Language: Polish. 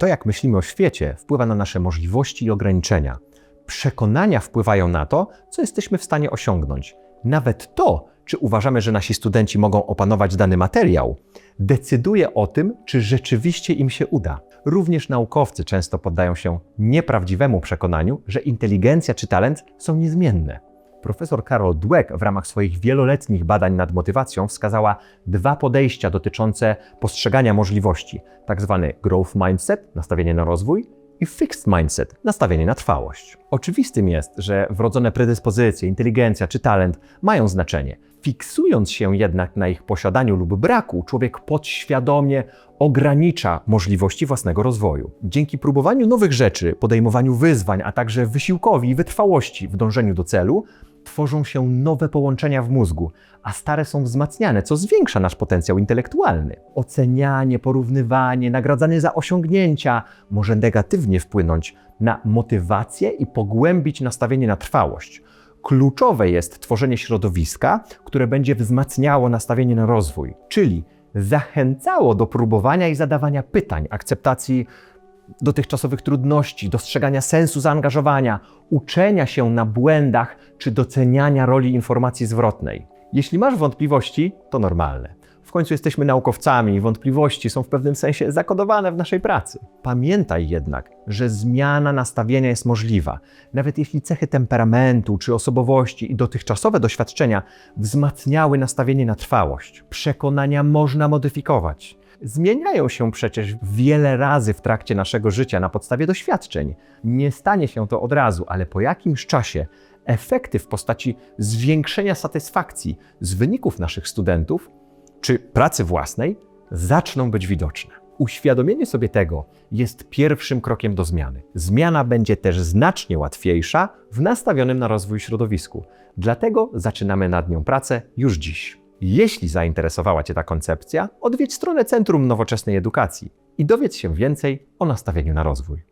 To, jak myślimy o świecie, wpływa na nasze możliwości i ograniczenia. Przekonania wpływają na to, co jesteśmy w stanie osiągnąć. Nawet to, czy uważamy, że nasi studenci mogą opanować dany materiał, decyduje o tym, czy rzeczywiście im się uda. Również naukowcy często poddają się nieprawdziwemu przekonaniu, że inteligencja czy talent są niezmienne. Profesor Carol Dweck w ramach swoich wieloletnich badań nad motywacją wskazała dwa podejścia dotyczące postrzegania możliwości: tak zwany growth mindset, nastawienie na rozwój, i fixed mindset, nastawienie na trwałość. Oczywistym jest, że wrodzone predyspozycje, inteligencja czy talent mają znaczenie. Fiksując się jednak na ich posiadaniu lub braku, człowiek podświadomie ogranicza możliwości własnego rozwoju. Dzięki próbowaniu nowych rzeczy, podejmowaniu wyzwań, a także wysiłkowi i wytrwałości w dążeniu do celu, tworzą się nowe połączenia w mózgu, a stare są wzmacniane, co zwiększa nasz potencjał intelektualny. Ocenianie, porównywanie, nagradzanie za osiągnięcia może negatywnie wpłynąć na motywację i pogłębić nastawienie na trwałość. Kluczowe jest tworzenie środowiska, które będzie wzmacniało nastawienie na rozwój, czyli zachęcało do próbowania i zadawania pytań, akceptacji dotychczasowych trudności, dostrzegania sensu zaangażowania, uczenia się na błędach czy doceniania roli informacji zwrotnej. Jeśli masz wątpliwości, to normalne. W końcu jesteśmy naukowcami i wątpliwości są w pewnym sensie zakodowane w naszej pracy. Pamiętaj jednak, że zmiana nastawienia jest możliwa, nawet jeśli cechy temperamentu czy osobowości i dotychczasowe doświadczenia wzmacniały nastawienie na trwałość. Przekonania można modyfikować. Zmieniają się przecież wiele razy w trakcie naszego życia na podstawie doświadczeń. Nie stanie się to od razu, ale po jakimś czasie efekty w postaci zwiększenia satysfakcji z wyników naszych studentów czy pracy własnej zaczną być widoczne. Uświadomienie sobie tego jest pierwszym krokiem do zmiany. Zmiana będzie też znacznie łatwiejsza w nastawionym na rozwój środowisku. Dlatego zaczynamy nad nią pracę już dziś. Jeśli zainteresowała Cię ta koncepcja, odwiedź stronę Centrum Nowoczesnej Edukacji i dowiedz się więcej o nastawieniu na rozwój.